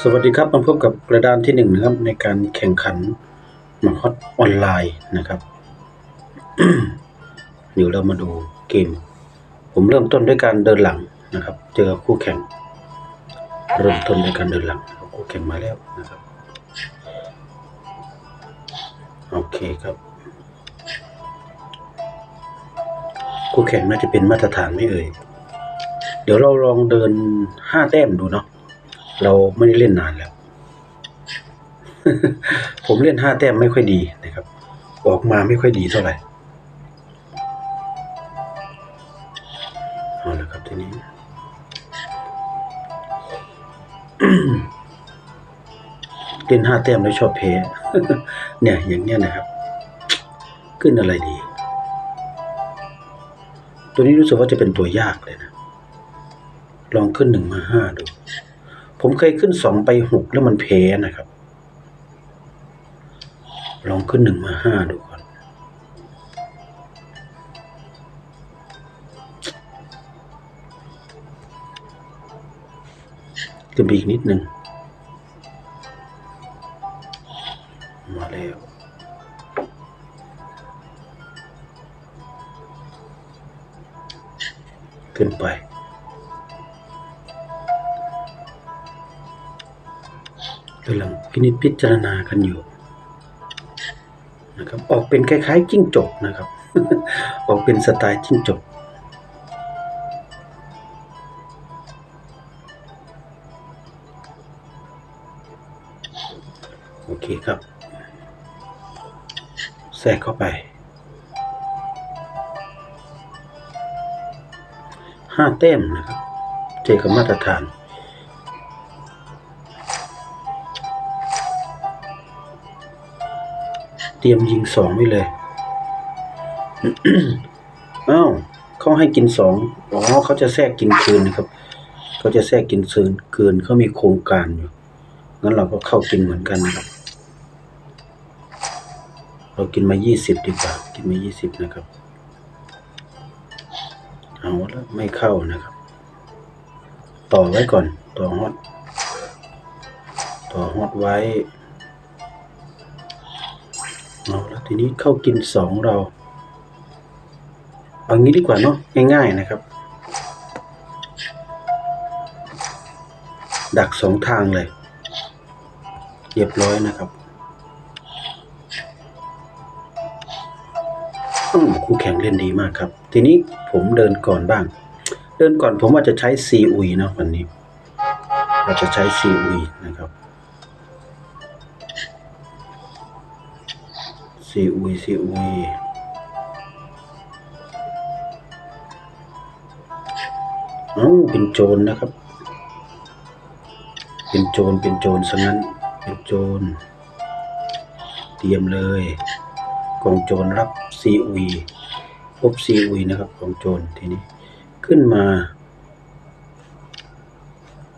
สวัสดีครับมาพบกับกระดานที่หนึ่งนะครับ ในการแข่งขันมากฮอตออนไลน์นะครับ เดี๋ยวเรามาดูเกม ผมเริ่มต้นด้วยการเดินหลังนะครับ เจอคู่แข่ง เริ่มต้นด้วยการเดินหลังคู่แข่งมาแล้วนะครับ โอเคครับ คู่แข่งน่าจะเป็นมาตรฐานไม่เอ่ยเดี๋ยวเราลองเดินห้าแต้มดูเนาะ เราไม่ได้เล่นนานแล้ว ผมเล่นห้าแต้มไม่ค่อยดีนะครับ ออกมาไม่ค่อยดีเท่าไหร่เอาละครับทีนี้เล่นห้าแต้มแล้วชอบเพเนี่ย อย่างเนี้ยนะครับ ขึ้นอะไรดี ตัวนี้รู้สึกว่าจะเป็นตัวยากเลยนะ ลองขึ้นหนึ่งมาห้าดู ผมเคยขึ้นสองไปหกแล้วมันแพ้นะครับ ลองขึ้นหนึ่งมาห้าดูก่อน ขึ้นไปอีกนิดหนึ่งมาแล้วขึ้นไปำลังพินิจพิจารณากันอยู่นะครับออกเป็นคล้ายๆจิ้งจกนะครับ ออกเป็นสไตล์จิ้งจกโอเคครับ แทรกเข้าไปห้าแต้มนะครับ เจอกับมาตรฐาน เตรียมยิงสองไว้เลยอ้าวเขาให้กินสองอ๋อเขาจะแทรกกินคืนนะครับเขาจะแทรกกินคืนคืนเขามีโครงการอยู่งั้นเราก็เข้ากินเหมือนกันนะครับ เรากินมายี่สิบดีกว่ากินมายี่สิบนะครับ เอาแล้วไม่เข้านะครับ ต่อไว้ก่อน ต่อฮอตต่อฮอตไว้ เอาแล้วทีนี้เข้ากินสองเราเอางี้ดีกว่าเนาะง่าย ๆนะครับ ดักสองทางเลยเรียบร้อยนะครับอืมคู่แข่งเล่นดีมากครับ ทีนี้ผมเดินก่อนบ้าง เดินก่อนผมว่าจะใช้ซีอุยนะวันนี้เราจะใช้ซีอุยนะครับ ซีอุยซีอุยเอ้าเป็นโจรนะครับ เป็นโจรเป็นโจรซะงั้น เป็นโจร เตรียมเลยกองโจรรับซีอุยพบซีอุยนะครับกองโจรทีนี้ขึ้นมา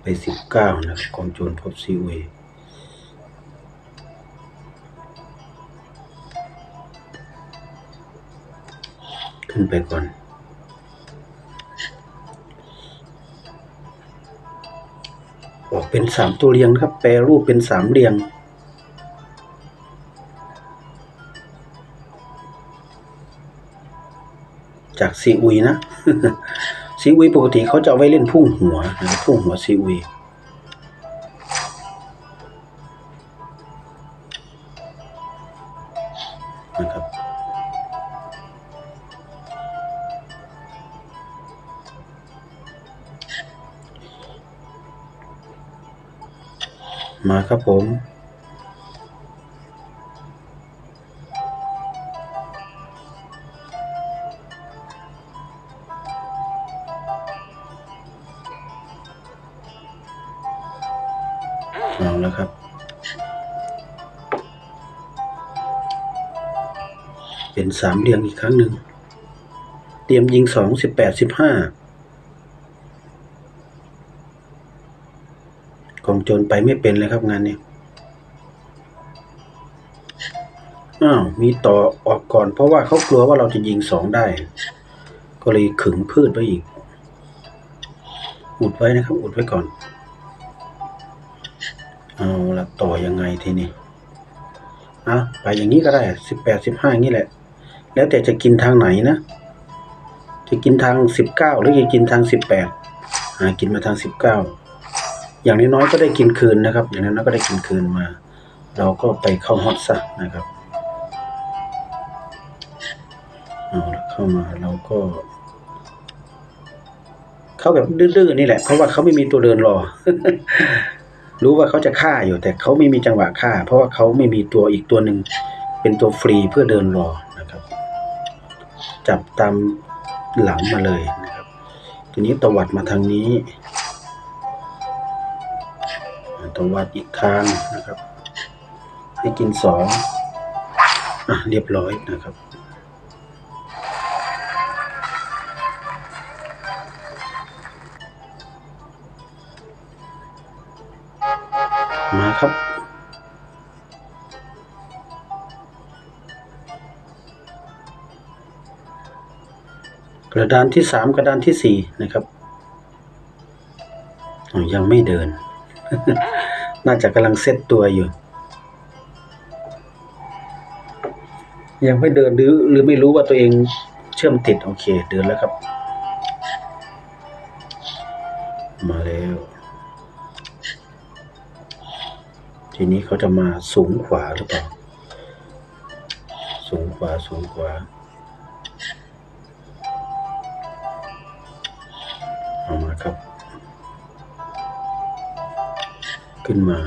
ไปสิบเก้านะครับกองโจรพบซีอุย ขึ้นไปก่อนออกเป็นสามตัวเรียงครับ แปรรูปเป็นสามเรียง จากซีอุยนะซีอุยปกติเขาจะเอาไว้เล่นพุ่งหัวนะครับพุ่งหัวซีอุยนะครับ มาครับผม เอาแล้วครับ เป็นสามเหลี่ยมอีกครั้งหนึ่ง เตรียมยิงสองสิบแปดสิบห้ากอง โจรไปไม่เป็นเลยครับงานนี้อ้าวมีต่อออกก่อน เพราะว่าเขากลัวว่าเราจะยิงสองได้ ก็เลยขึงพืชไว้อีก อุดไว้นะครับ อุดไว้ก่อน เอาละต่อยังไงทีนี้อะไปอย่างนี้ก็ได้สิบแปดสิบห้าอย่างนี้แหละ แล้วแต่จะกินทางไหนนะ จะกินทางสิบเก้าหรือจะกินทางสิบแปดหากินมาทางสิบเก้า อย่างน้อยๆก็ได้กินคืนนะครับ อย่างน้อยๆก็ได้กินคืนมา เราก็ไปเข้าฮอตซะนะครับเอาละเข้ามาเราก็ เขาแบบดื้อๆนี่แหละ เพราะว่าเขาไม่มีตัวเดินรอ รู้ว่าเขาจะฆ่าอยู่ แต่เขาไม่มีจังหวะฆ่า เพราะว่าเขาไม่มีตัวอีกตัวหนึ่งเป็นตัวฟรีเพื่อเดินรอนะครับ จับตามหลังมาเลยนะครับ ทีนี้ตวัดมาทางนี้ ตวัดอีกทางนะครับ ให้กินสองอะเรียบร้อยนะครับมาครับ กระดานที่สามกระดานที่สี่นะครับยังไม่เดิน น่าจะกำลังเซตตัวอยู่ ยังไม่เดินหรือหรือไม่รู้ว่าตัวเองเชื่อมติด โอเค เดินแล้วครับ มาแล้ว ทีนี้เขาจะมาสูงขวาหรือเปล่า สูงขวาสูงขวาเอา ขึ้นมา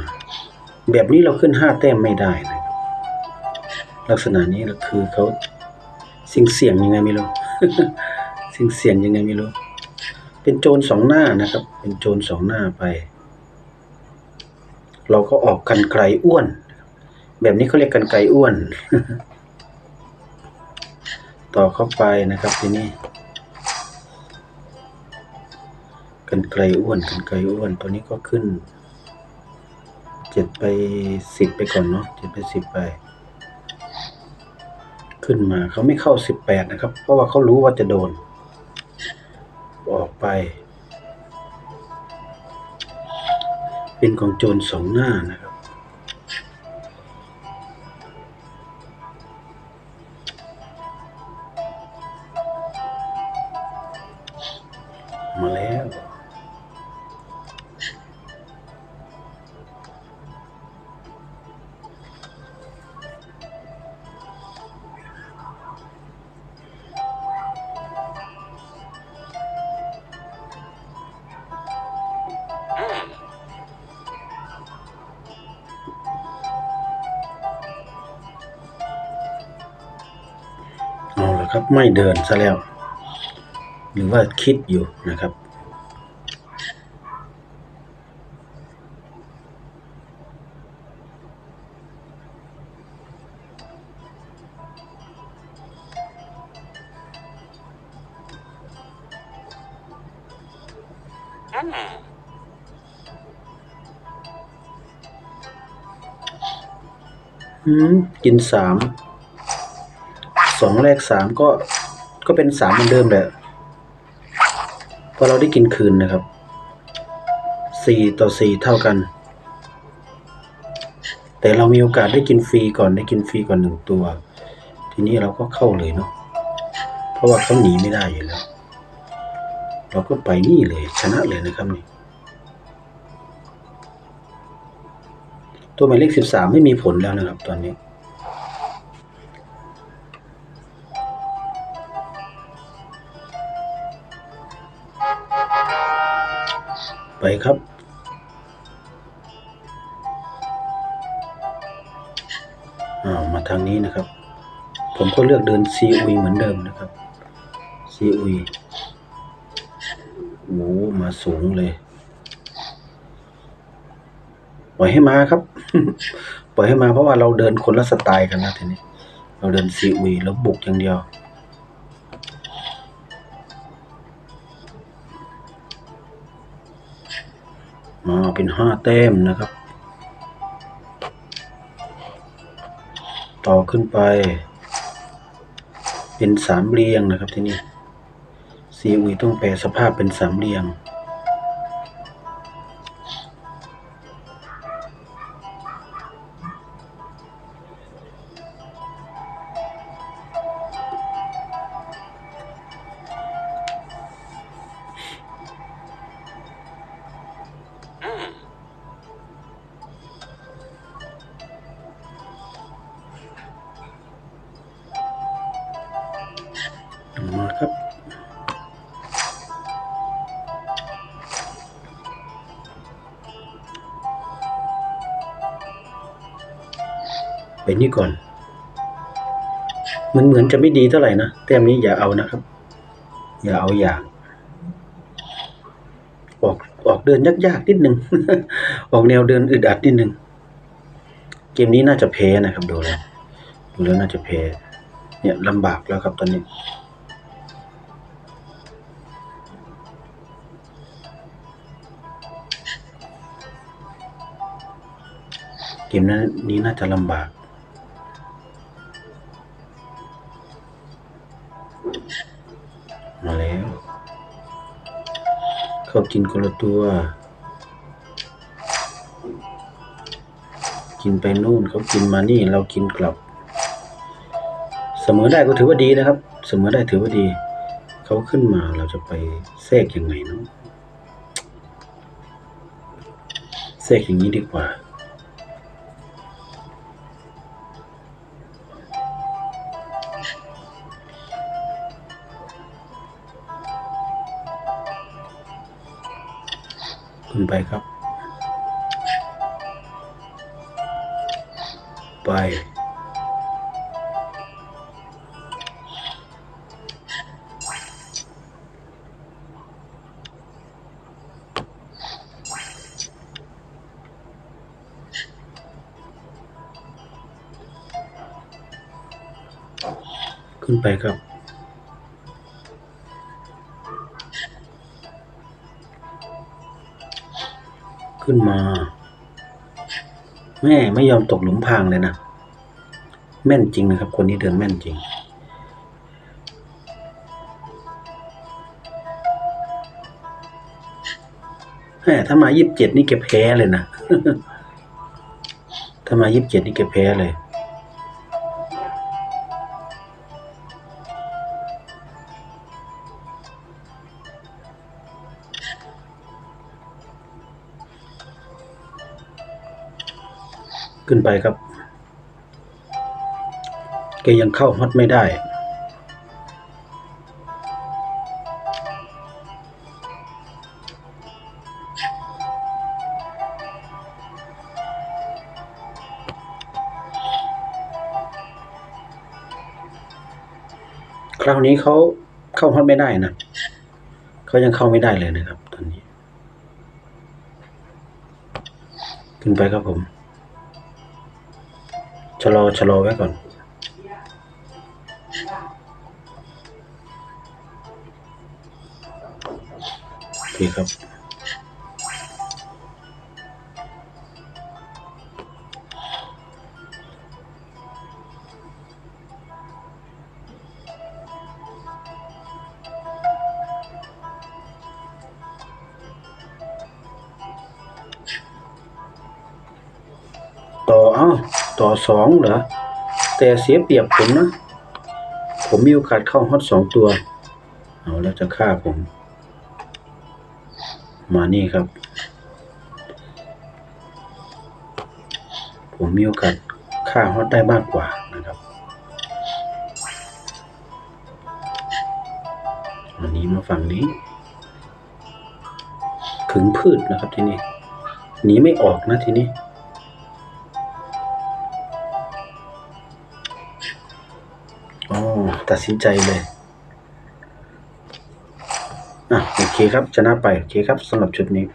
แบบนี้เราขึ้นห้าแต้มไม่ได้นะลักษณะนี้คือเขาเสียงเสียงยังไงไม่รู้เสียงเสียงยังไงไม่รู้ เป็นโจรสองหน้านะครับ เป็นโจรสองหน้าไป เราก็ออกกันไกลอ้วน แบบนี้เขาเรียกกันไกลอ้วน ต่อเข้าไปนะครับทีนี้กันไกลอ้วนกันไกลอ้วนตัวนี้ก็ขึ้น เจ็ดไปสิบไปก่อนเนาะเจ็ดไปสิบไป ขึ้นมาเขาไม่เข้าสิบแปดนะครับ เพราะว่าเขารู้ว่าจะโดน ออกไป เป็นของโจรสองหน้านะครับมาแล้ว เอาละครับ ไม่เดินซะแล้ว หรือว่าคิดอยู่นะครับ อืม กินสาม สองแรกสามก็ก็เป็นสามเหมือนเดิมแหละพราะเราได้กินคืนนะครับสี่ต่อสี่เท่ากัน แต่เรามีโอกาสได้กินฟรีก่อนได้กินฟรีก่อนหนึ่งตัว ทีนี้เราก็เข้าเลยเนาะเพราะว่าเขาหนีไม่ได้อยู่แล้ว เราก็ไปนี่เลยชนะเลยนะครับนี่ตัวหมายเลขสิบสามไม่มีผลแล้วนะครับตอนนี้ ไปครับอ่ามาทางนี้นะครับ ผมก็เลือกเดินซีอุยเหมือนเดิมนะครับซีอุยโอ้มาสูงเลย ปล่อยให้มาครับ ปล่อยให้มาเพราะว่าเราเดินคนละสไตล์กันแล้วทีนี้ เราเดินซีอุยแล้วบุกอย่างเดียว มาเป็นห้าแต้มนะครับ ต่อขึ้นไป เป็นสามเหลี่ยงนะครับที่นี่ซีอุยต้องแปลสภาพเป็นสามเหลี่ยง ครับ ไปนี้ก่อน มันเหมือนจะไม่ดีเท่าไหร่นะแต้มนี้อย่าเอานะครับ อย่าเอาอย่าง ออกออกเดินยากๆนิดนึง ออกแนวเดินอึดอัดนิดนึง เกมนี้น่าจะเพนะครับดูแล้วดูแล้วน่าจะเพเนี่ยลำบากแล้วครับตอนนี้ มนั้นนี้น่าจะลำบากมาแล้ว เขากินคนละตัว กินไปนู่นเขากินมานี่เรากินกลับ เสมอได้ก็ถือว่าดีนะครับ เสมอได้ถือว่าดี เขาขึ้นมาเราจะไปแทรกยังไงเนาะแทรกอย่างนี้ดีกว่า ขึ้นไปครับ ไป ขึ้นไปครับ ขึ้นมา แม่ไม่ยอมตกหลุมพรางเลยนะ แม่นจริงนะครับ คนนี้เดินแม่นจริงแม่ถ้ามายี่สิบเจ็ดนี่เก็บแพ้เลยนะ ถ้ามายี่สิบเจ็ดนี่เก็บแพ้เลย ขึ้นไปครับ แกยังเข้าฮอตไม่ได้ คราวนี้เขาเข้าฮอตไม่ได้นะเขายังเข้าไม่ได้เลยนะครับตอนนี้ ขึ้นไปครับผม ชะลอชะ ต่อสองเหรอ แต่เสียเปรียบผมนะ ผมมีโอกาสเข้าฮอตสองตัว เอาแล้วจะฆ่าผม มานี่ครับ ผมมีโอกาสฆ่าฮอตได้มากกว่านะครับอันนี้มาฝั่งนี้ ขึงพืชนะครับที่นี้หนีไม่ออกนะทีนี้ ตัดสินใจเลยอะโอเคครับชนะไปโอเคครับสำหรับชุดนี้